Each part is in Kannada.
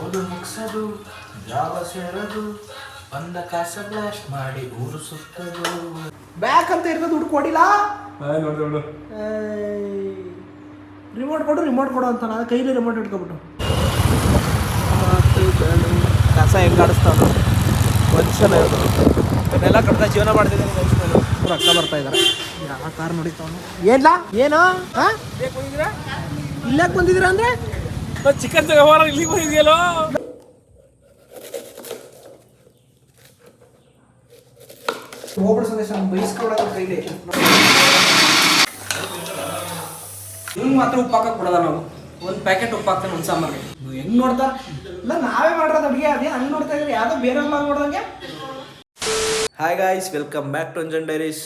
ಓದು ಮುಗ್ಸೋದು ಜಾವ ಸೇರದು ಬಂದ ಕಾಸ ಬ್ಲಾಸ್ಟ್ ಮಾಡಿ ಊರು ಸುತ್ತದು. ಬ್ಯಾಕ್ ಅಂತ ಇರ್ತದೆ ದುಡ್ಡು ಕೊಡಿಲ್ಲ ನೋಡು ರಿಮೋಟ್ ಕೊಡು ರಿಮೋಟ್ ಕೊಡು ಅಂತ ನಾನು ಕೈಲಿ ರಿಮೋಟ್ ಇಟ್ಕೊಬಿಟ್ಟು. ಕಸ ಹೆಂಗೆ ಆಡಿಸ್ತಾವ ಮನುಷ್ಯನ ಇದನ್ನೆಲ್ಲ ಕಡ್ದ ಜೀವನ ಮಾಡ್ತಿದ್ದೀನಿ ಮನುಷ್ಯನಲ್ಲಿ ರೊಕ್ಕ ಬರ್ತಾ ಇದ್ದಾರೆ ಯಾವ ಕಾರ್ ನೋಡಿತಾವನು ಏನ್ಲಾ? ಏನು? ಹಾ? ಇಲ್ಲಕ್ಕೆ ಬಂದಿದ್ದೀರಾ ಅಂದ್ರೆ? ಚಿಕನ್ ತಗೋಬಾರ ಇಲ್ಲಿಗೆ ಬಂದಿದೆಯಲ್ಲೋ? ಹೋಗ್ಬಿಡ ಸಂದೇಶ ಬೈಸ್ಕೊಡೋದು ಕೈಲಿ. ಹಿಂಗೆ ಮಾತ್ರ ಉಪ್ಪು ಹಾಕಕ್ ಬಿಡೋದ ನಾವು. ಒಂದು ಪ್ಯಾಕೆಟ್ ಉಪ್ಪು ಹಾಕ್ತಾನೆ ಒಂದು ಸಾಂಬಾರ್ಗೆ. ಹೆಂಗ್ ನೋಡ್ತಾ? ಇಲ್ಲ ನಾವೇ ಮಾಡಿರೋದು ಅಡುಗೆ ಅದೇ ಹಂಗೆ ನೋಡ್ತಾ ಇದ್ರಿ ಯಾವುದೋ ಬೇರೆ ನೋಡ್ದಂಗೆ. Hi guys welcome back to Anjan diaries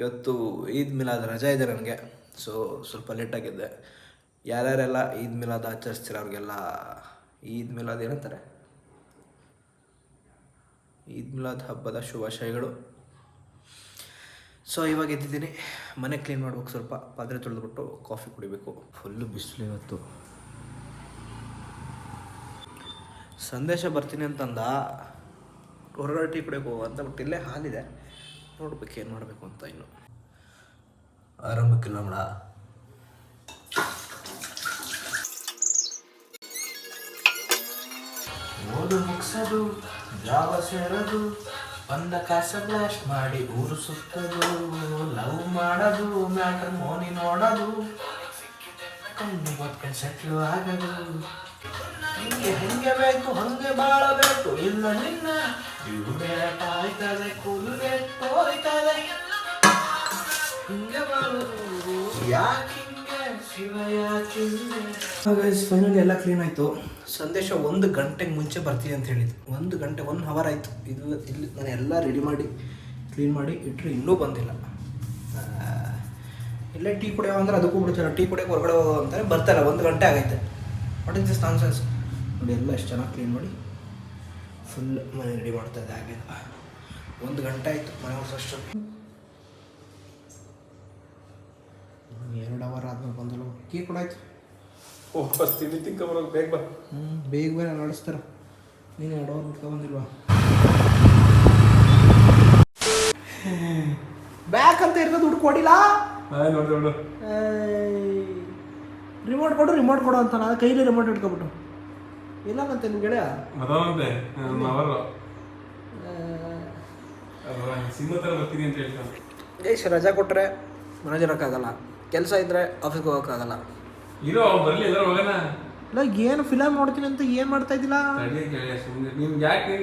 ಇವತ್ತು ಈದ್ ಮಿಲಾದ ರಜಾ ಇದೆ ನನಗೆ. ಸೊ ಸ್ವಲ್ಪ ಲೇಟಾಗಿದ್ದೆ ಯಾರ್ಯಾರೆಲ್ಲ ಈದ್ ಮಿಲಾದ್ ಆಚರಿಸ್ತೀರ ಅವ್ರಿಗೆಲ್ಲ ಈದ್ ಮಿಲಾದ್ ಏನಂತಾರೆ? ಈದ್ ಮಿಲಾದ್ ಹಬ್ಬದ ಶುಭಾಶಯಗಳು. ಸೊ ಇವಾಗ ಎದ್ದಿದ್ದೀನಿ. ಮನೆ ಕ್ಲೀನ್ ಮಾಡ್ಬೇಕು ಸ್ವಲ್ಪ. ಪಾತ್ರೆ ತೊಳೆದ್ಬಿಟ್ಟು ಕಾಫಿ ಕುಡಿಬೇಕು. ಫುಲ್ಲು ಬಿಸಿಲು ಇವತ್ತು. ಸಂದೇಶ ಬರ್ತೀನಿ ಅಂತಂದ, ಹೊರಗಡೆ ಟೀ ಹೋಗೋ ಅಂತ ಬಿಟ್ಟು ಇಲ್ಲೇ ಹಾಲಿದೆ. ನೋಡ್ಬೇಕು ಏನು ಮಾಡಬೇಕು ಅಂತ ಇನ್ನು. ಆರಂಭಕ್ಕಿಲ್ಲ ಮೇಡ. ಓದು ಮುಗ್ಸದು, ಜಾವ ಸೇರದು, ಬಂದ ಕಾಸ ಬ್ಲಾಸ್ಟ್ ಮಾಡಿ ಊರು ಸುತ್ತದು ಲವ್ ಮಾಡೋದು ಮ್ಯಾಟರ್ ಮೋನಿ ನೋಡೋದು ಕಣ್ಣು ಹೊತ್ಕೊಂಡು ಸೆಟ್ಲು ಆಗದು. ಹಿಂಗೆ ಹೆಂಗೆ ಬೇಕು, ಹಂಗೆ ಬಾಳಬೇಕು, ಇಲ್ಲ ನಿನ್ನ ಇವು ಬೇಟ ಆಯ್ತದೆ ಬೇಕು ತೋರಿತದೆ. ಹಿಂಗೆ ಬಾಳು ಯಾಕಿಂಗೆ ಯಾಕಿಂಗೆ ಫೈನಲಿ ಎಲ್ಲ ಕ್ಲೀನ್ ಆಯಿತು. ಸಂದೇಶ ಒಂದು ಗಂಟೆಗೆ ಮುಂಚೆ ಬರ್ತೀನಿ ಅಂತ ಹೇಳಿದ್ದು. ಒಂದು ಗಂಟೆ ಒನ್ ಹವರ್ ಆಯಿತು. ಇದು ಇಲ್ಲಿ ನಾನು ಎಲ್ಲ ರೆಡಿ ಮಾಡಿ ಕ್ಲೀನ್ ಮಾಡಿ ಇಟ್ಟರೆ ಇನ್ನೂ ಬಂದಿಲ್ಲ. ಇಲ್ಲೇ ಟೀ ಕುಡಿಯೋ ಅಂದ್ರೆ ಅದಕ್ಕೂ ಬಿಡ್ತಾರೆ? ಟೀ ಕುಡಿಯೋಕೆ ಹೊರಗಡೆ ಹೋಗೋ ಅಂತಾರೆ ಬರ್ತಾಯಿಲ್ಲ ಒಂದು ಗಂಟೆ ಆಗೈತೆ. ವಾಟ್ ಇಸ್ ದಿಸ್ ನಾನ್ಸೆನ್ಸ್ ನೋಡಿ, ಎಲ್ಲ ಎಷ್ಟು ಚೆನ್ನಾಗಿ ಕ್ಲೀನ್ ಮಾಡಿ ಫುಲ್ ಮನೆ ರೆಡಿ ಮಾಡ್ತಾ ಇದ್ದೆ. ಹಾಗೆ. ಒಂದು ಗಂಟೆ ಆಯಿತು. ಮನೆ ವರ್ಷಷ್ಟು ಎರಡು ಅವರ್ ಆದ್ಮೇಲೆ ಬಂದಲ್ಲ ಟೀ ಕೊಡಾಯ್ತು ವಾಪಸ್ ತಿಂಡಿ ಬರೋದು ಬೇಗ ಬಾ. ಹ್ಞೂ ಬೇಗ ಬೇರೆ ನಡೆಸ್ತಾರ. ನೀನು ಎರಡು ಅವರ್ ಬಿಟ್ಕೊ ಬಂದಿಲ್ವಾ? ಬ್ಯಾಕ್ ಅಂತ ಇರ್ತದೆ ದುಡ್ಡು ಕೊಡಿಲ್ಲ? ನೋಡು ನೋಡು. ರಿಮೋಟ್ ಕೊಡು ರಿಮೋಟ್ ಕೊಡು ಅಂತ ನಾನು ಕೈಲಿ ರಿಮೋಟ್ ಇಟ್ಕೊಬಿಟ್ಟು. ಇಲ್ಲ ಮತ್ತೆ ನಿಮ್ಮ ಗೆಳೆಯ? ಅದಾವಂತೆ ಅವರು ಸಿಂಹ ಥರ ಬರ್ತೀನಿ ಅಂತ ಹೇಳ್ತಾನೆ. ಜೈಸ್ ರಜಾ ಕೊಟ್ಟರೆ ಮನೆ ಇರೋಕ್ಕಾಗಲ್ಲ. ಕೆಲಸ ಇದ್ರೆ ಆಫೀಸ್ಗೆ ಹೋಗೋಕ್ಕಾಗಲ್ಲ. ಇರೋ ಅವ್ನು ಬರಲಿ ಎಲ್ಲರೂ ಹೋಗೋಣ. ಇಲ್ಲ ಏನು ಫಿಲಮ್ ನೋಡ್ತೀನಿ ಅಂತ ಏನು ಮಾಡ್ತಾ ಇದ್ದಿಲ್ಲ ತಡಿ ಗೆಳೆಯ ಸುಮ್ಮನೆ ನಿಮ್ಗೆ ಯಾಕೆ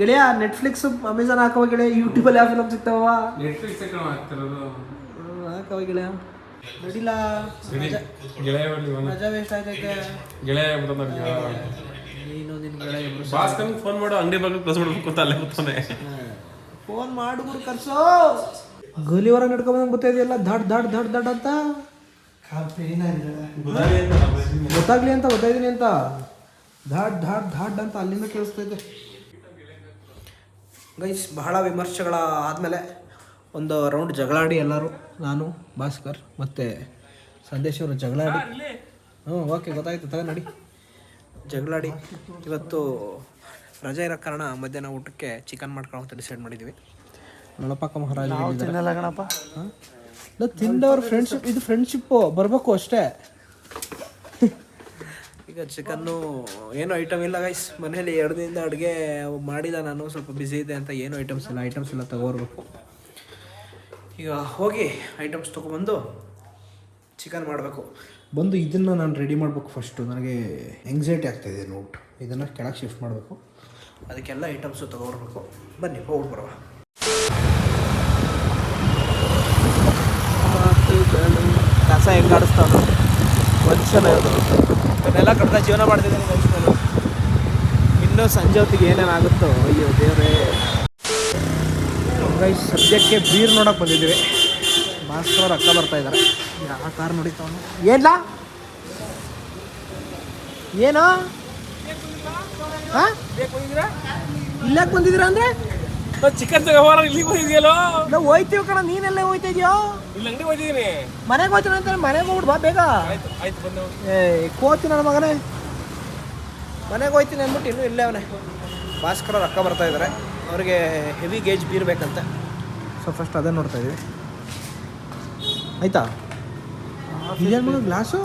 ಗೆಳೆಯ ನೆಟ್ಫ್ಲಿಕ್ಸ್ ಅಮೆಝಾನ್ ಹಾಕವ ಗೆಳೆಯ. ಯೂಟ್ಯೂಬಲ್ಲಿ ಯಾವ ಫಿಲಮ್ ಸಿಗ್ತಾವ ನೆಟ್ಫ್ಲಿಕ್ಸ್ ಕಣ ಆಗ್ತಿರೋದು ಹಾಕವ ಗೆಳೆಯ. ನಡಿಲ್ಲ ಸರಿ ಗೆಳೆಯ ಒಂದು ರಜಾ ವೇಸ್ಟ್ ಆಗೈತೆ ಗೆಳೆಯ ನೀನು ನಿನ್ನ ಗೆಳೆಯ ಇಬ್ರು ಫೋನ್ ಮಾಡು ಅಂಗಡಿ ಬಗ್ಗೆ ಕ್ಲೋಸ್ ಮಾಡ್ಬೇಕು ಅಂತ ಅಲ್ಲೇ ಕೂತಾನೆ ಫೋನ್ ಮಾಡಿಬಿಡು ಕರ್ಸೋ. ಗೋಲಿ ಹೊರಗೆ ನಡ್ಕೊಂಬಂದಂಗೆ ಗೊತ್ತಾಇದೆಯಲ್ಲ ದಡ್ ದಡ್ ದಡ್ ದಡ್ ಅಂತ? ಗೊತ್ತಾಗ್ಲಿ ಅಂತ, ಗೊತ್ತಾಯ್ತೀನಿ ಅಂತ. ಧಾಡ್ ಧಾಡ್ ಧಾಡ್ ಅಂತ ಅಲ್ಲಿಂದ ಕೇಳಿಸ್ತಾ ಇದ್ದೆ ಗೈಸ್, ಬಹಳ ವಿಮರ್ಶೆಗಳ ಆದಮೇಲೆ ಒಂದು ರೌಂಡ್ ಜಗಳಾಡಿ ಎಲ್ಲರೂ, ನಾನು, ಭಾಸ್ಕರ್ ಮತ್ತು ಸಂದೇಶ್ ಅವರು ಜಗಳಾಡಿ ಹ್ಞೂ ಓಕೆ, ಗೊತ್ತಾಯ್ತು, ತಗ ನಡಿ. ಜಗಳಾಡಿ ಇವತ್ತು ರಜೆ ಇರೋ ಕಾರಣ ಮಧ್ಯಾಹ್ನ ಊಟಕ್ಕೆ ಚಿಕನ್ ಮಾಡ್ಕೊಂಡು ಡಿಸೈಡ್ ಮಾಡಿದ್ದೀವಿ ನಳಪಕ್ಕ ಮಹಾರಾಜ ಗಣಪ ತಿಂದವ್ರ ಫ್ರೆಂಡ್ಶಿಪ್ ಇದು ಫ್ರೆಂಡ್ಶಿಪ್ಪು ಬರಬೇಕು ಅಷ್ಟೇ. ಈಗ ಚಿಕನ್ನು ಏನು ಐಟಮ್ ಇಲ್ಲ ಗೈಸ್ ಮನೇಲಿ ಎರಡು ದಿನದಿಂದ ಅಡುಗೆ ಮಾಡಿಲ್ಲ ನಾನು ಸ್ವಲ್ಪ ಬ್ಯುಸಿ ಇದೆ ಅಂತ ಏನು ಐಟಮ್ಸ್ ಇಲ್ಲ. ಐಟಮ್ಸ್ ಎಲ್ಲ ತಗೋರ್ಬೇಕು. ಈಗ ಹೋಗಿ ಐಟಮ್ಸ್ ತೊಗೊಬಂದು ಚಿಕನ್ ಮಾಡಬೇಕು. ಬಂದು ಇದನ್ನು ನಾನು ರೆಡಿ ಮಾಡಬೇಕು ಫಸ್ಟು ನನಗೆ ಎಂಗ್ಸೈಟಿ ಆಗ್ತಾಯಿದೆ ನೋಟ್. ಇದನ್ನು ಕೆಳಗೆ ಶಿಫ್ಟ್ ಮಾಡಬೇಕು. ಅದಕ್ಕೆಲ್ಲ ಐಟಮ್ಸು ತೊಗೊಬರ್ಬೇಕು ಬನ್ನಿ ಹೋಗಿ ಬರುವ. ಕಸ ಹೆಂಗೆ ಅದು ಮನುಷ್ಯನ ಇದನ್ನೆಲ್ಲ ಕಡ್ದ ಜೀವನ ಮಾಡ್ತಿದ್ದೀನಿ ಮನುಷ್ಯನು ಇನ್ನೂ ಸಂಜೆ ಹೊತ್ತಿಗೆ ಏನೇನಾಗುತ್ತೋ ಅಯ್ಯೋ ದೇವರೇ. ಗೈಸ್ ಸದ್ಯಕ್ಕೆ ಬೀರ್ ನೋಡೋಕೆ ಬಂದಿದ್ದೀವಿ. ಮಾಸ್ಟರ್ ಅಕ್ಕ ಬರ್ತಾ ಇದ್ದಾರೆ ಯಾವ ಕಾರ್ ನೋಡಿತಾವನು ಏನ್ಲಾ? ಏನೋ? ಹಾಂ? ಇಲ್ಲಕ್ಕೆ ಬಂದಿದ್ದೀರಾ ಅಂದರೆ? ಚಿಕನ್ ವ್ಯವಹಾರ ಇಲ್ಲಿಗೆ ಹೋಗಿದ್ಯಲ್ಲೋ? ನಾವು ಹೋಯ್ತೀವಿ ಕಣ ನೀನೆಲ್ಲ ಹೋಯ್ತಾ ಇದೆಯೋ ಇಲ್ಲಿ ಅಂಗಡಿ ಹೋಗಿದ್ದೀನಿ ಮನೆಗೆ ಹೋಯ್ತೀನಿ ಅಂತ ಮನೆಗೆ ಹೋಗ್ಬಿಡು ಬಾ ಬೇಗ. ಆಯ್ತು ಆಯ್ತು ಬಂದೆ ಏ ಕೋತಿ ನನ್ನ ಮಗನೇ. ಮನೆಗೆ ಹೋಯ್ತೀನಿ ಅಂದ್ಬಿಟ್ಟು ಇನ್ನೂ ಇಲ್ಲೇ ಅವನೇ. ಭಾಸ್ಕರ ರೊಕ್ಕ ಬರ್ತಾ ಇದ್ದಾರೆ ಅವ್ರಿಗೆ ಹೆವಿ ಗೇಜ್ ಬೀರ್ಬೇಕಂತೆ ಸೊ ಫಸ್ಟ್ ಅದೇ ನೋಡ್ತಾ ಇದೀವಿ. ಆಯ್ತಾ? ಇದೇನು ಗ್ಲಾಸು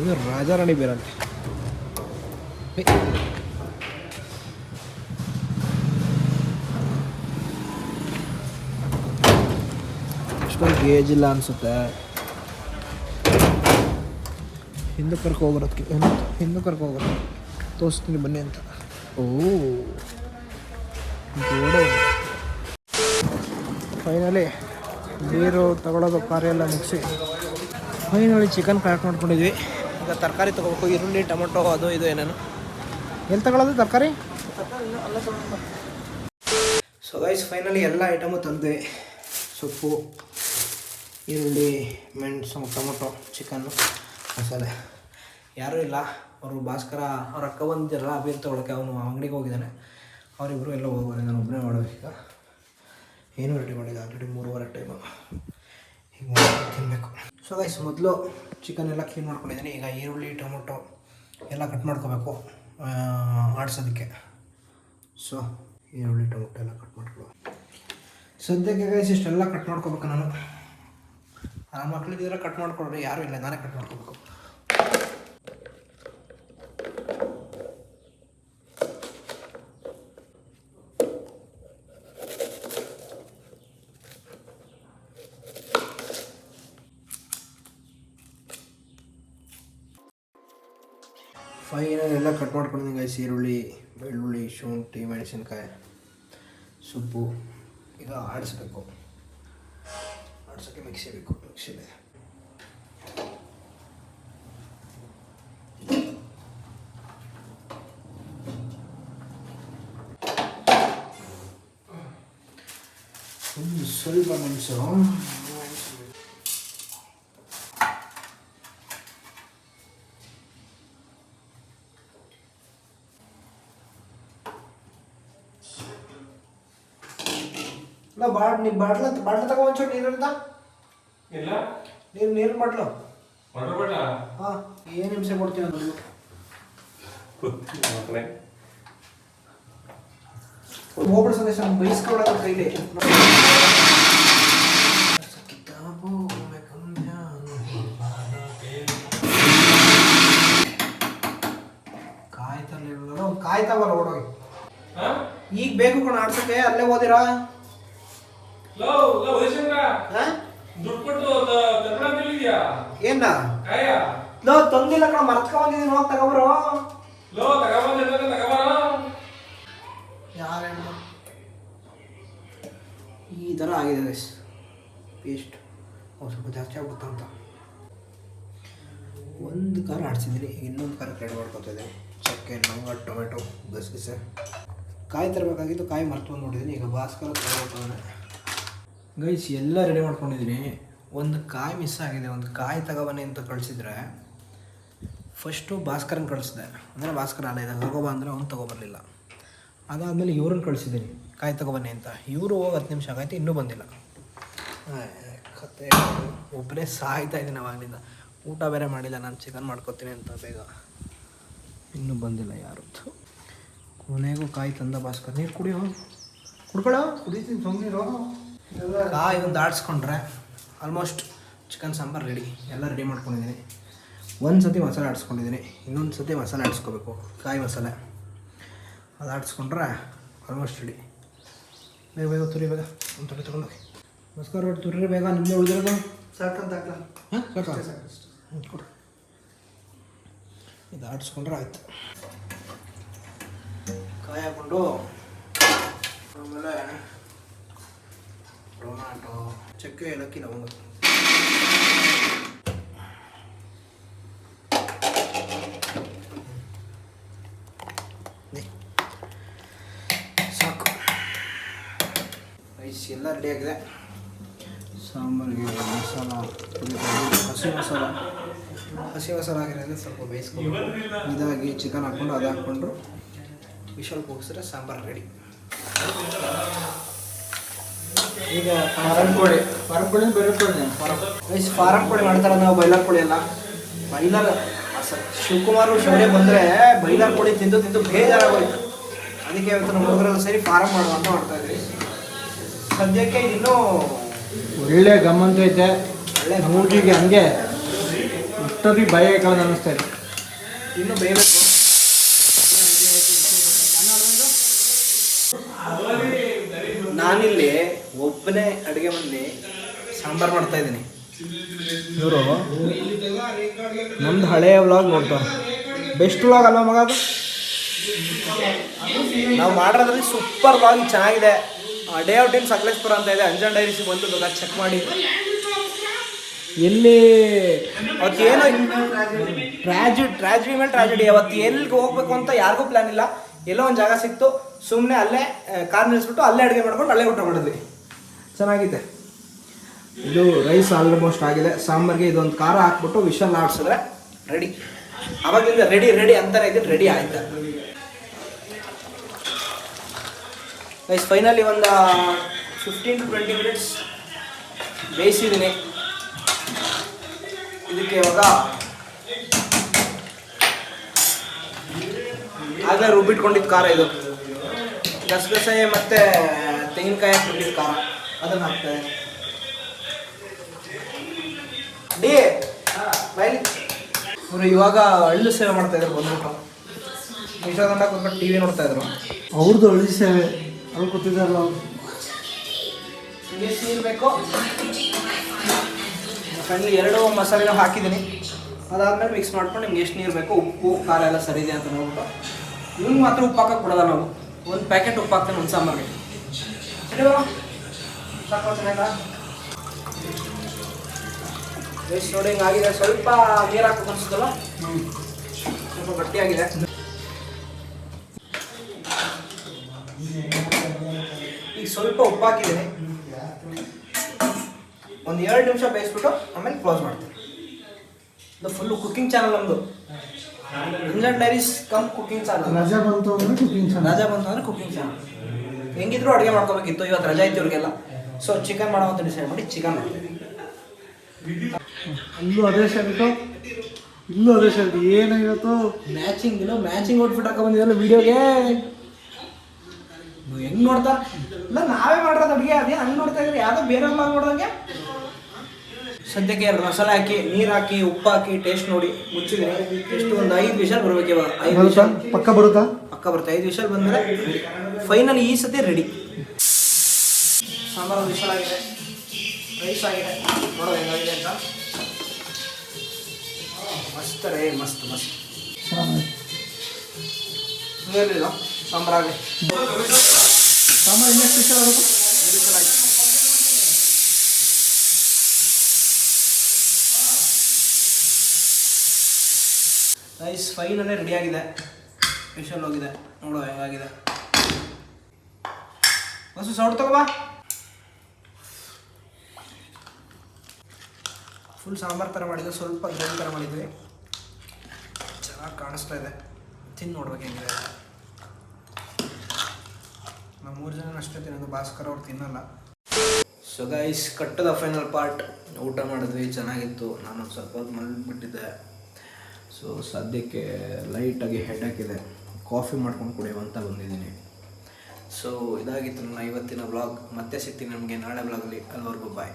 ಇದು ರಾಜಾರಾಣಿ ಬೀರಂತೆ ಗೇಜ್ ಇಲ್ಲ ಅನಿಸುತ್ತೆ. ಹಿಂದೆ ಕರ್ಕೊ ಹೋಗೋದಕ್ಕೆ ಹಿಂದೆ ಕರ್ಕೊ ಹೋಗೋದು ತೋರಿಸ್ತೀನಿ ಬನ್ನಿ ಅಂತ. ಓ ಗೋಡೆ ಫೈನಲಿ ನೀರು ತಗೊಳ್ಳೋದು ಕಾರ್ಯ ಎಲ್ಲ ಮುಗಿಸಿ. ಫೈನಲಿ ಚಿಕನ್ ಕಲೆಕ್ಟ್ ಮಾಡ್ಕೊಂಡಿದ್ವಿ. ಈಗ ತರಕಾರಿ ತೊಗೋಬೇಕು, ಈರುಳ್ಳಿ, ಟೊಮೊಟೊ, ಅದು, ಇದು ಏನೇನು. ಎಲ್ಲಿ ತಗೊಳ್ಳೋದು ತರಕಾರಿ? ಸೊ ಗೈಸ್ ಫೈನಲಿ ಎಲ್ಲ ಐಟಮು ತಂದ್ವಿ. ಸೊಪ್ಪು. ಈರುಳ್ಳಿ, ಮೆಣಸು, ಟೊಮೊಟೊ, ಚಿಕನ್ನು, ಮಸಾಲೆ. ಯಾರೂ ಇಲ್ಲ. ಅವರು ಭಾಸ್ಕರ ಅವ್ರ ಅಕ್ಕ ಬಂದಿರಲ್ಲ ಬೀರ್ ತೊಗೊಳಕ್ಕೆ ಅವನು ಅಂಗಡಿಗೆ ಹೋಗಿದ್ದಾನೆ. ಅವರಿಬ್ಬರು ಎಲ್ಲ ಹೋಗೋರೆ, ನಾನು ಒಬ್ಬನೇ ಮಾಡಬೇಕೀಗ ಏನು ರೆಡಿ ಮಾಡಿಲ್ಲ ಆಲ್ರೆಡಿ ಮೂರುವರೆ ಟೈಮು ಈಗ ತಿನ್ನಬೇಕು ಸೊ ಗೈಸ್ ಮೊದಲು ಚಿಕನ್ ಎಲ್ಲ ಕ್ಲೀನ್ ಮಾಡ್ಕೊಂಡಿದ್ದೀನಿ. ಈಗ ಈರುಳ್ಳಿ, ಟೊಮೊಟೊ ಎಲ್ಲ ಕಟ್ ಮಾಡ್ಕೋಬೇಕು ಆಡ್ಸೋದಕ್ಕೆ. ಸೊ ಈರುಳ್ಳಿ, ಟೊಮೊಟೊ ಎಲ್ಲ ಕಟ್ ಮಾಡ್ಕೊಳ್ಬೇಕು ಸದ್ಯಕ್ಕೆ ಗೈಸ್ ಇಷ್ಟೆಲ್ಲ ಕಟ್ ಮಾಡ್ಕೋಬೇಕು ನಾನು. ಆ ಮಕ್ಳಿದ್ರೆ ಕಟ್ ಮಾಡ್ಕೊಡ್ರಿ ಯಾರು ಇಲ್ಲ, ನಾನೇ ಕಟ್ ಮಾಡ್ಕೊಬೇಕು. ಫೈನಲ್ ಎಲ್ಲ ಕಟ್ ಮಾಡ್ಕೊಂಡಿದ್ದೀನಿ ಗೈಸ್ ಈರುಳ್ಳಿ, ಬೆಳ್ಳುಳ್ಳಿ, ಶುಂಠಿ, ಮೆಣಸಿನ್ಕಾಯಿ ಸೊಪ್ಪು ಈಗ ಆಡಿಸ್ಬೇಕು. ಆಡಿಸೋಕ್ಕೆ ಮಿಕ್ಸಿ ಬೇಕು. ಮಿಕ್ಸಿದೆ ಒಂದು ಸ್ವಲ್ಪ ಮೆಣಸು ಇಲ್ಲ ಬಾಡ್ ನೀ ಬಾಟ್ಲ ಬಾಟ್ಲ ತಗೋ ಒಂಚೂರು ನೀರಿಂದ ಇಲ್ಲ? ನೀರು ಮಾಡ್ಲು ಮಾಡ್ರು ಬೇಡ ಹಾಂ ಏನು ಹಿಂಸೆ ಕೊಡ್ತೀನಿ ಅದು ಹೋಗ್ಬಿಡ ಸಂದೇಶ ಬೈಸ್ಕೊಳ್ಳೋದು ಕೈಲಿ ಕಾಯ್ತಾವಲ್ಲ ಓಡೋಗಿ. ಈಗ ಬೇಕು ಕಣ ಆಡ್ಸಕ್ಕೆ ಅಲ್ಲೇ ಓದಿರಾ? ಲೋ ಲೋ ಹಾ? ದುಡ್ಡು ಕೊಟ್ಟು ಏನ? ಕಾಯ? ಲೋ ತಂದಿಲ್ಲ ಕಣ ಮರ್ತ್ಕ ಬಂದಿದ್ದೀನಿ ಹೋಗಿ ತಗೊಬರು. ಲೋ ತಗೊಂಬಂದ ತಗೊಂಬರ. ಯಾರು ಈ ಥರ ಆಗಿದೆ ಗೈಸ್ ಪೇಸ್ಟ್ ಅವ್ರು ಸ್ವಲ್ಪ ಜಾಸ್ತಿ ಆಗುತ್ತೆ ಅಂತ. ಒಂದು ಕಾರ್ ಆಡಿಸಿದ್ದೀನಿ ಇನ್ನೊಂದು ಕಾರ್ ರೆಡಿ ಮಾಡ್ಕೊತಾ ಇದ್ದೀನಿ. ಚಕ್ಕೆ ಲವಂಗ ಟೊಮೆಟೊ ಗಸಗಸೆ. ಕಾಯಿ ತರಬೇಕಾಗಿತ್ತು ಕಾಯಿ ಮರ್ತು ಬಂದು ನೋಡಿದ್ದೀನಿ ಈಗ ಭಾಸ್ಕರ ತಗೊಳ್ತಾನೆ ಗೈಸ್, ಎಲ್ಲ ರೆಡಿ ಮಾಡ್ಕೊಂಡಿದ್ದೀನಿ ಒಂದು ಕಾಯಿ ಮಿಸ್ ಆಗಿದೆ. ಒಂದು ಕಾಯಿ ತಗೋಬನ್ನಿ ಅಂತ ಕಳಿಸಿದ್ರೆ ಫಸ್ಟು ಭಾಸ್ಕರನ್ ಕಳಿಸಿದೆ. ಅಂದರೆ ಭಾಸ್ಕರ ಅಲ್ಲ, ಇದೆ ತಗೊಬ ಅಂದರೆ ಅವ್ನು ತೊಗೊಬರಲಿಲ್ಲ. ಅದಾದಮೇಲೆ ಇವ್ರನ್ನ ಕಳಿಸಿದ್ದೀನಿ ಕಾಯಿ ತಗೊಬನ್ನಿ ಅಂತ. ಇವರು ಹೋಗಿ ಹತ್ತು ನಿಮಿಷ ಆಗೈತೆ ಇನ್ನೂ ಬಂದಿಲ್ಲ. ಕತೆ ಒಬ್ಬನೇ ಸಾಯ್ತಾ ಇದ್ದೀನಿ ಅವಾಗಲಿಂದ. ಊಟ ಬೇರೆ ಮಾಡಿಲ್ಲ, ನಾನು ಚಿಕನ್ ಮಾಡ್ಕೊತೀನಿ ಅಂತ ಬೇಗ. ಇನ್ನೂ ಬಂದಿಲ್ಲ ಯಾರು. ಕೊನೆಗೂ ಕಾಯಿ ತಂದ ಭಾಸ್ಕರ್. ನೀರು ಕುಡಿಯೋ? ಕುಡ್ಕೊಳ್ಳೋ ಕುಡಿತೀನಿ ಸುಮ್ಮನಿರೋ ಕಾಯಿ ಒಂದು ಆಡಿಸ್ಕೊಂಡ್ರೆ ಆಲ್ಮೋಸ್ಟ್ ಚಿಕನ್ ಸಾಂಬಾರು ರೆಡಿ ಎಲ್ಲ ರೆಡಿ ಮಾಡ್ಕೊಂಡಿದ್ದೀನಿ ಒಂದು ಸತಿ ಮಸಾಲೆ ಆಡಿಸ್ಕೊಂಡಿದ್ದೀನಿ ಇನ್ನೊಂದು ಸತಿ ಮಸಾಲೆ ಆಡಿಸ್ಕೋಬೇಕು. ಕಾಯಿ ಮಸಾಲೆ. ಅದು ಆಡಿಸ್ಕೊಂಡ್ರೆ ಆಲ್ಮೋಸ್ಟ್ ರೆಡಿ ಬೇಗ ಬೇಗ ತುರಿ ಬೇಗ. ಒಂದು ತುರಿ ತೊಗೊಂಡೋಗಿ ನಮಸ್ಕಾರ ಹೊಟ್ಟು ತುರಿ ಬೇಗ ನಿಮ್ಮದೇ ಉಳಿದಿರೋದು? ಸಾಕಂತ ಹಾಕ್ಲಾ ಹಾಂ ಸಾಕು? ಹ್ಞೂ ಕೊಡು. ಇದು ಆಡಿಸ್ಕೊಂಡ್ರೆ ಆಯಿತು. ಕಾಯಿ ಹಾಕ್ಕೊಂಡು ಆಮೇಲೆ ಟೊಮ್ಯಾಟೊ ಚಕ್ಕೆ ಏಲಕ್ಕಿ ಲವಂಗ. ಸಾಕು ರೈಸ್ ಎಲ್ಲ ರೆಡಿ ಆಗಿದೆ ಸಾಂಬಾರಿಗೆ ಮಸಾಲ ಹಸಿ ಮಸಾಲ ಹಸಿ ಮಸಾಲ ಆಗಿರೋದ್ರೆ ಸ್ವಲ್ಪ ಬೇಯಿಸ್ಕೊಂಡು ಇದಾಗಿ ಚಿಕನ್ ಹಾಕ್ಕೊಂಡು ಅದು ಹಾಕ್ಕೊಂಡು ವಿಶಲ್ ಕೂಗಿಸಿದ್ರೆ ಸಾಂಬಾರು ರೆಡಿ ಈಗ ಫಾರಂ ಕೋಳಿ. ಫಾರಂ ಕೋಳಿ ಬೇರೆ ಕೋಳಿ ರೈಸ್ ಫಾರಂ ಕೋಳಿ ಮಾಡ್ತಾರೆ ನಾವು ಬೈಲರ್ ಕೋಳಿ ಎಲ್ಲ. ಬೈಲರ್ ಶಿವಕುಮಾರ್ ಶೌರ್ಯ ಬಂದರೆ ಬೈಲರ್ ಕೋಳಿ ತಿಂದು ತಿಂದು ಬೇಜಾರಾಗೋಯ್ತು. ಅದಕ್ಕೆ ಇವತ್ತು ನಮ್ಮ ಹುಡುಗರೆಲ್ಲ ಸೇರಿ ಫಾರಂ ಮಾಡುವ ಅಂತ ಮಾಡ್ತಾ ಇದ್ವಿ ಸದ್ಯಕ್ಕೆ ಇನ್ನೂ ಒಳ್ಳೆ ಗಮ್ಮಂತ ಐತೆ. ಒಳ್ಳೆ ಮೂಗಿಗೆ ಹಂಗೆ ಇಷ್ಟೊತ್ತಿಗೆ ಭಯ ಕಳೆದ ಅನ್ನಿಸ್ತಾ ಇದೆ. ಇನ್ನೂ ಬೇಯಬೇಕು. ನಾನಿಲ್ಲಿ ಒಬ್ಬನೇ ಅಡುಗೆ ಮನೆ ಸಾಂಬಾರು ಮಾಡ್ತಾ ಇದ್ದೀನಿ. ಇವರು? ನಮ್ದು ಹಳೆಯ ವ್ಲಾಗ್ ನೋಡ್ತಾರೆ ಬೆಸ್ಟ್ ವ್ಲಾಗ್ ಅಲ್ವಾ ಮಗ ಅದು? ನಾವು ಮಾಡಿರೋದ್ರಲ್ಲಿ ಸೂಪರ್ ವ್ಲಾಗ್ ಚೆನ್ನಾಗಿದೆ. ಡೇ ಔಟ್ ಇನ್ ಸಕಲೇಶ್ಪುರ ಅಂತ ಇದೆ, ಅಂಜನ್ ಡೈರಿಸಿ ಬಂದು ಬೇಕಾದ್ರೆ ಚೆಕ್ ಮಾಡಿ. ಎಲ್ಲಿ ಅವತ್ತೇನೋ ಟ್ರಾಜಿ ಟ್ರಾಜಿಡಿ ಮೇಲೆ ಟ್ರಾಜಿಡಿ ಅವತ್ತು ಎಲ್ಲಿಗೆ ಹೋಗ್ಬೇಕು ಅಂತ ಯಾರಿಗೂ ಪ್ಲಾನ್ ಇಲ್ಲ. ಎಲ್ಲೋ ಒಂದು ಜಾಗ ಸಿಕ್ತು. ಸುಮ್ಮನೆ ಅಲ್ಲೇ ಕಾರ್ ನಿಲ್ಲಿಸ್ಬಿಟ್ಟು ಅಲ್ಲೇ ಅಡುಗೆ ಮಾಡ್ಕೊಂಡು ಅಲ್ಲೇ ಊಟ ಮಾಡಿದ್ವಿ. ಚೆನ್ನಾಗಿದೆ. ಇದು ರೈಸ್ ಆಲ್ಮೋಸ್ಟ್ ಆಗಿದೆ. ಸಾಂಬಾರ್ಗೆ ಇದೊಂದು ಖಾರ ಹಾಕ್ಬಿಟ್ಟು ವಿಶಲ್ ಆಡಿಸಿದ್ರೆ ರೆಡಿ ಅವಾಗಿಂದ ರೆಡಿ ರೆಡಿ ಅಂತಾನೆ ಇದ್ದೀನಿ. ರೆಡಿ ಆಯ್ತು? ರೈಸ್ ಫೈನಲಿ ಒಂದು ಫಿಫ್ಟೀನ್ ಟು ಟ್ವೆಂಟಿ ಮಿನಿಟ್ಸ್ ಬೇಯಿಸಿದ್ದೀನಿ. ಇದಕ್ಕೆ ಇವಾಗ ಆಗಲೇ ರುಬ್ಬಿಟ್ಕೊಂಡಿದ್ದು ಖಾರ ಇದು. ಗಸಗಸೆ ಮತ್ತು ತೆಂಗಿನಕಾಯಿ ಹಾಕಿಟ್ಟಿದ್ದು ಖಾರ. ಅದನ್ನು ಹಾಕ್ತಾರೆ ಡೇ ಬೈಲಿ. ಅವರು ಇವಾಗ ಹಳ್ಳಿ ಸೇವೆ ಮಾಡ್ತಾ ಇದ್ರು ಬಂದ್ಬಿಟ್ಟು. ಇಷ್ಟೊಂದ ಕೂತ್ಕೊಂಡು ಟಿ ವಿ ನೋಡ್ತಾ ಇದ್ರು. ಅವ್ರದ್ದು ಹಳ್ಳಿ ಸೇವೆ ಅಲ್ಲಿ ಕೂತಿದ್ದಾರಲ್ಲ ಅವ್ರು. ಎಷ್ಟು ನೀರು ಬೇಕು? ಫ್ರೆಂಡ್ ಎರಡು ಮಸಾಲೆನ ಹಾಕಿದ್ದೀನಿ. ಅದಾದ್ಮೇಲೆ ಮಿಕ್ಸ್ ಮಾಡ್ಕೊಂಡು ನಿಮ್ಗೆ ಎಷ್ಟು ನೀರು ಬೇಕು ಉಪ್ಪು ಖಾರ ಎಲ್ಲ ಸರಿ ಇದೆ ಅಂತ ನೋಡ್ಬಿಟ್ಟು. ಇವ್ನಿಗೆ ಮಾತ್ರ ಉಪ್ಪು ಹಾಕಕ್ಕೆ ಕೊಡೋದ ನಾವು. ಒಂದು ಪ್ಯಾಕೆಟ್ ಉಪ್ಪು ಹಾಕ್ತೇನೆ ಒಂದು ಸಾಂಬಾರಿಗೆ. ಎಷ್ಟು ನೋಡಿ ಹಿಂಗಾಗಿದೆ ಸ್ವಲ್ಪ ನೀರು ಹಾಕಬೇಕು ಅನ್ಸುತ್ತಲ್ಲ? ಸ್ವಲ್ಪ ಗಟ್ಟಿಯಾಗಿದೆ. ಈಗ ಸ್ವಲ್ಪ ಉಪ್ಪು ಹಾಕಿದ್ದೀನಿ ಒಂದು ಎರಡು ನಿಮಿಷ ಬೇಯಿಸ್ಬಿಟ್ಟು ಆಮೇಲೆ ಕ್ಲೋಸ್ ಮಾಡ್ತೀನಿ. ಇದು ಫುಲ್ಲು ಕುಕ್ಕಿಂಗ್ ಚಾನಲ್ ನಮ್ಮದು Anjan diaries cum cooking channel ರಜಾ ಬಂತು ಅಂದರೆ ಕುಕ್ಕಿಂಗ್ ಚಾನಲ್ ರಜಾ ಬಂತು ಅಂದರೆ ಕುಕ್ಕಿಂಗ್ ಚಾನಲ್ ಹೆಂಗಿದ್ರು ಅಡುಗೆ ಮಾಡ್ಕೋಬೇಕಿತ್ತು. ಇವತ್ತು ರಜಾ ಇತ್ತು ಇವ್ರಿಗೆಲ್ಲ. ಸೊ ಚಿಕನ್ ಮಾಡೋ ಅಂತ ಡಿಸೈಡ್ ಮಾಡಿ ಚಿಕನ್ ಮಾಡ್ತೀವಿ. ಅಲ್ಲೂ ಅದೇ ಶರ್ಟು ಇಲ್ಲೂ ಅದೇ ಶರ್ಟ್ ಏನಾಗಿರುತ್ತೋ ಮ್ಯಾಚಿಂಗ್ ಇಲ್ಲ. ಮ್ಯಾಚಿಂಗ್ ಔಟ್ಫಿಟ್ ಹಾಕೋ ಬಂದಿದ್ದಲ್ಲ ವಿಡಿಯೋಗೆ ಹೆಂಗೆ ನೋಡ್ತಾ? ಇಲ್ಲ ನಾವೇ ಮಾಡಿರೋದು ಅಡುಗೆ. ಅದೇ ಹಂಗೆ ನೋಡ್ತಾ ಇದ್ರೆ ಯಾವುದೋ ಬೇರೆ ನೋಡಿದಂಗೆ ಸದ್ಯಕ್ಕೆ ಮಸಾಲೆ ಹಾಕಿ ನೀರು ಹಾಕಿ ಉಪ್ಪು ಹಾಕಿ ಟೇಸ್ಟ್ ನೋಡಿ. ಮುಚ್ಚಿದೆ ಎಷ್ಟು ಒಂದು ಐದು ವಿಷಲ್ ಬರ್ಬೇಕು ಇವಾಗ ಐದು ವಿಷಲ್. ಪಕ್ಕ ಬರುತ್ತಾ? ಪಕ್ಕ ಬರುತ್ತೆ. ಐದು ವಿಷಲ್ ಬಂದರೆ ಫೈನಲ್ ಈ ಸತಿ ರೆಡಿ ಸಾಂಬಾರು ವಿಶಾಲಾಗಿದೆ ರೈಸ್ ಆಗಿದೆ. ನೋಡೋದು ಹೆಂಗಾಗಿದೆ ಅಂತ. ಮಸ್ತ್ ರೇ ಮಸ್ತ್ ಮಸ್ತ್. ಇರಲಿಲ್ಲ ಸಾಂಬಾರಾಗಲಿ ಸಾಂಬಾರು ಇನ್ನೆಷ್ಟು ವಿಶಾಲ ಆಗಬೇಕು ರೈಸ್ ಫೈನಲ್ಲೇ ರೆಡಿ ಆಗಿದೆ. ವಿಷಲ್ ಹೋಗಿದೆ. ನೋಡೋ ಹೆಂಗಾಗಿದೆ ಹೊಸ ಸೌಟ್ ತಗೋಬಾ. ಫುಲ್ ಸಾಂಬಾರು ಥರ ಮಾಡಿದ್ವಿ ಸ್ವಲ್ಪ ಗ್ರೇವಿ ಥರ ಮಾಡಿದ್ವಿ. ಚೆನ್ನಾಗಿ ಕಾಣಿಸ್ತಾ ಇದೆ. ತಿಂದು ನೋಡ್ಬೇಕು ಹೆಂಗಿದೆ ನಾವು ಮೂರು ಜನ ಅಷ್ಟೇ ತಿನ್ನೋದು, ಭಾಸ್ಕರ್ ಅವ್ರು ತಿನ್ನಲ್ಲ. ಸೊ ಗೈಸ್ ಕಟ್ಟದ ಫೈನಲ್ ಪಾರ್ಟ್ ಊಟ ಮಾಡಿದ್ವಿ, ಚೆನ್ನಾಗಿತ್ತು. ನಾನು ಸ್ವಲ್ಪ ಹೊತ್ತು ಮಲಗಿಬಿಟ್ಟಿದ್ದೆ. ಸೊ ಸದ್ಯಕ್ಕೆ ಲೈಟಾಗಿ ಹೆಡ್ ಹಾಕಿದೆ. ಕಾಫಿ ಮಾಡ್ಕೊಂಡು ಕುಡಿಯುವಂತ ಬಂದಿದ್ದೀನಿ. ಸೊ ಇದಾಗಿತ್ತು ನನ್ನ ಇವತ್ತಿನ ಬ್ಲಾಗ್ ಮತ್ತೆ ಸಿಗ್ತೀನಿ ನಮಗೆ ನಾಳೆ ಬ್ಲಾಗಲ್ಲಿ ಅಲ್ಲಿವರೆಗೂ ಬಾಯ್